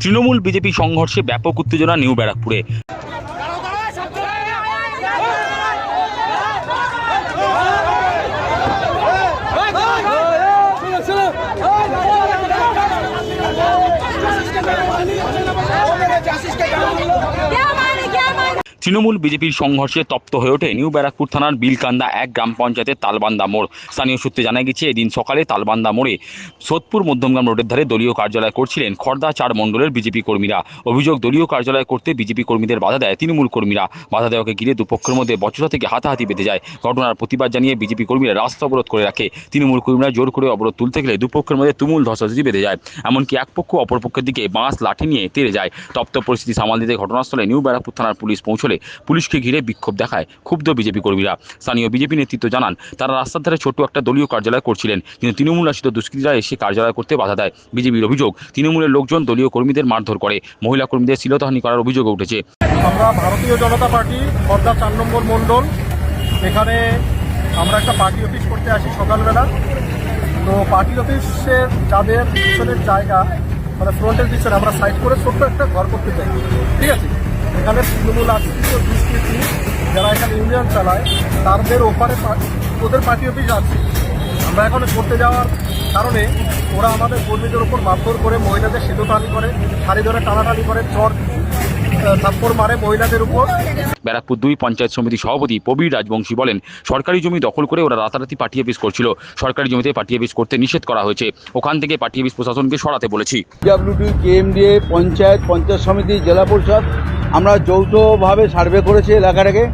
Trinamool BJP সংঘর্ষে ব্যাপক উত্তেজনা নিউ ব্যারাকপুরে তৃণমূল বিজেপির সংঘর্ষে তপ্ত হয়ে ওঠে নিউ ব্যারাকপুর থানার বিলকান্দা এক গ্রাম পঞ্চায়েতের তালবান্দা মোড়। স্থানীয় সূত্রে জানা গেছে এদিন সকালে তালবান্দা মোড়ে সোদপুর মধ্যমগ্রাম রোডের ধারে দলীয় কার্যালয় করছিলেন খর্দা চার মণ্ডলের বিজেপি কর্মীরা। অভিযোগ, দলীয় কার্যালয় করতে বিজেপি কর্মীদের বাধা দেয় তৃণমূল কর্মীরা। বাধা দেওয়াকে ঘিরে দুপক্ষের মধ্যে বচসা থেকে হাতাহাতি বেঁধে যায়। ঘটনার প্রতিবাদ জানিয়ে বিজেপি কর্মীরা রাস্তা অবরোধ করে রাখে। তৃণমূল কর্মীরা জোর করে অবরোধ তুলতে গেলে দুপক্ষের মধ্যে তুমুল ধসাধসি বেঁধে যায়। এমনকি এক পক্ষ অপর পক্ষের দিকে বাঁশ, লাঠি নিয়ে তেড়ে যায়। তপ্ত পরিস্থিতি সামাল দিতে ঘটনাস্থলে নিউ ব্যারাকপুর থানার পুলিশ পৌঁছলে পুলিশকে ঘিরে বিক্ষোভ দেখায়। ক্ষুব্ধ বিজেপি কর্মীরা। স্থানীয় বিজেপি নেতৃত্ব জানান, তারা রাস্তার ধারে ছোট্ট একটা দলীয় কার্যালয় করছিলেন, কিন্তু তৃণমূল আশ্রিত দুষ্কৃতীরা এসে কার্যালয় করতে বাধা দেয় বিজেপির অভিযোগ। তৃণমূলের লোকজন দলীয় কর্মীদের মারধর করে। মহিলা কর্মীদের শ্লীলতাহানি করার অভিযোগ উঠেছে। আমরা ভারতীয় জনতা পার্টি খর্দা চার নম্বর মণ্ডল, এখানে আমরা একটা পার্টি অফিস করতে আসি সকালবেলা। তো পার্টি অফিসের যাদের পিছনের জায়গা মানে ফ্রন্টের পিছনে, আমরা সাইড করে ছোট্ট একটা ঘর করতে চাই। ঠিক আছে? এখানে তৃণমূল আশ্রিত দুষ্কৃতি যারা এখানে ইউনিয়ন চালায় তাদের ওপারে ওদের পার্টি অফিস আছে। আমরা এখন করতে যাওয়ার কারণে ওরা আমাদের কর্মীদের উপর মারধর করে মহিলাদের সেতুটানি করে শাড়ি ধরে টানাটানি করে চর থাপ্পড় মারে মহিলাদের উপর। ব্যারাকপুর দুই পঞ্চায়েত সমিতি সভাপতি প্রবীর রাজবংশী বলেন সরকারি জমি দখল করে ওরা রাতারাতি পার্টি অফিস করছিল। সরকারি জমিতে পার্টি অফিস করতে নিষেধ করা হয়েছে। ওখান থেকে পার্টি অফিস প্রশাসনকে সরাতে বলেছি। পিডাব্লিউডি কেএমডিএ পঞ্চায়েত পঞ্চায়েত সমিতি জেলা পরিষদ আমরা যৌথভাবে সার্ভে করেছি এলাকাটাকে,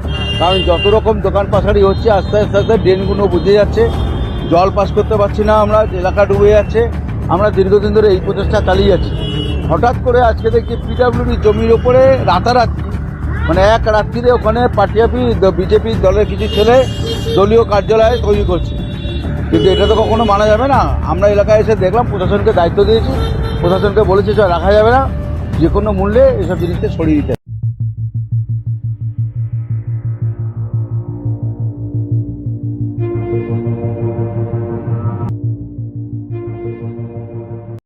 কারণ যত রকম দোকান পাশারি হচ্ছে, আস্তে আস্তে আস্তে ড্রেনগুলো বুঝে যাচ্ছে। জল পাস করতে পারছি না আমরা, এলাকা ডুবে যাচ্ছে। আমরা দীর্ঘদিন ধরে এই প্রচেষ্টা চালিয়ে যাচ্ছি। হঠাৎ করে আজকে দেখছি পিডাব্লিউডি জমির ওপরে রাতারাতি মানে এক রাত্রিরে ওখানে পার্টি বিজেপি দলের কিছু ছেলে দলীয় কার্যালয়ে তৈরি করছে। কিন্তু এটা তো কখনো মানা যাবে না। আমরা এলাকায় এসে দেখলাম, প্রশাসনকে দায়িত্ব দিয়েছি। প্রশাসনকে বলেছি রাখা যাবে না। যে কোনো মূল্যে এসব জিনিসকে সরিয়ে দিতে।